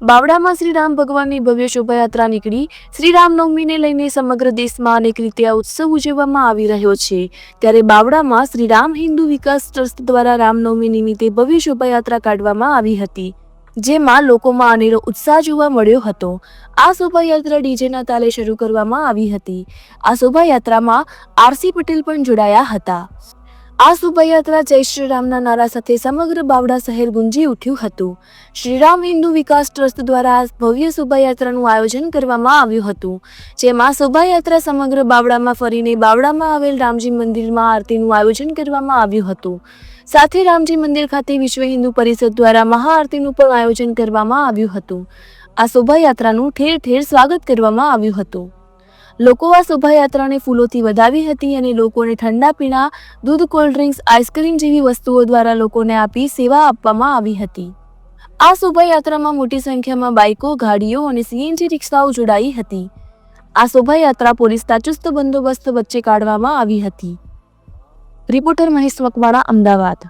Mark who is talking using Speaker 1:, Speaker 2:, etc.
Speaker 1: બાવડામાં શ્રી રામ ભગવાનની ભવ્ય શોભાયાત્રા નીકળી શ્રી રામનવમીને લઈને સમગ્ર દેશમાં અનેક રીતે આ ઉત્સવ ઉજવવામાં આવી રહ્યો છે. ત્યારે બાવડામાં શ્રી રામ હિન્દુ વિકાસ ટ્રસ્ટ દ્વારા રામનવમી નિમિત્તે ભવ્ય શોભાયાત્રા કાઢવામાં આવી હતી, જેમાં લોકોમાં અનેરો ઉત્સાહ જોવા મળ્યો હતો. આ શોભાયાત્રા ડીજેના તાલે શરૂ કરવામાં આવી હતી. આ શોભાયાત્રામાં આરસી પટેલ પણ જોડાયા હતા. આ શોભાયાત્રા જય શ્રીરામના નારા સાથે સમગ્ર બાવડા શહેર ગુંજી ઉઠ્યું હતું. શ્રીરામ હિન્દુ વિકાસ ટ્રસ્ટ દ્વારા ભવ્ય શોભાયાત્રાનું આયોજન કરવામાં આવ્યું હતું. જેમાં શોભાયાત્રા સમગ્ર બાવડામાં ફરીને બાવડામાં આવેલ રામજી મંદિરમાં આરતીનું આયોજન કરવામાં આવ્યું હતું. સાથે રામજી મંદિર ખાતે વિશ્વ હિન્દુ પરિષદ દ્વારા મહાઆરતીનું પણ આયોજન કરવામાં આવ્યું હતું. આ શોભાયાત્રાનું ઠેર ઠેર સ્વાગત કરવામાં આવ્યું હતું. લોકો આ શોભાયાત્રાને ફૂલોથી વધાવી હતી અને લોકોને ઠંડા પીણા, દૂધ, કોલ્ડ ડ્રિંક્સ, આઈસ્ક્રીમ જેવી વસ્તુઓ દ્વારા લોકોને આપી સેવા આપવામાં આવી હતી. આ શોભાયાત્રામાં મોટી સંખ્યામાં બાઇકો ગાડીઓ અને સીએનજી રિક્ષાઓ જોડાઈ હતી. આ શોભાયાત્રા પોલીસના ચુસ્ત બંદોબસ્ત વચ્ચે કાઢવામાં આવી હતી. રિપોર્ટર મહેશ મકવાણા અમદાવાદ.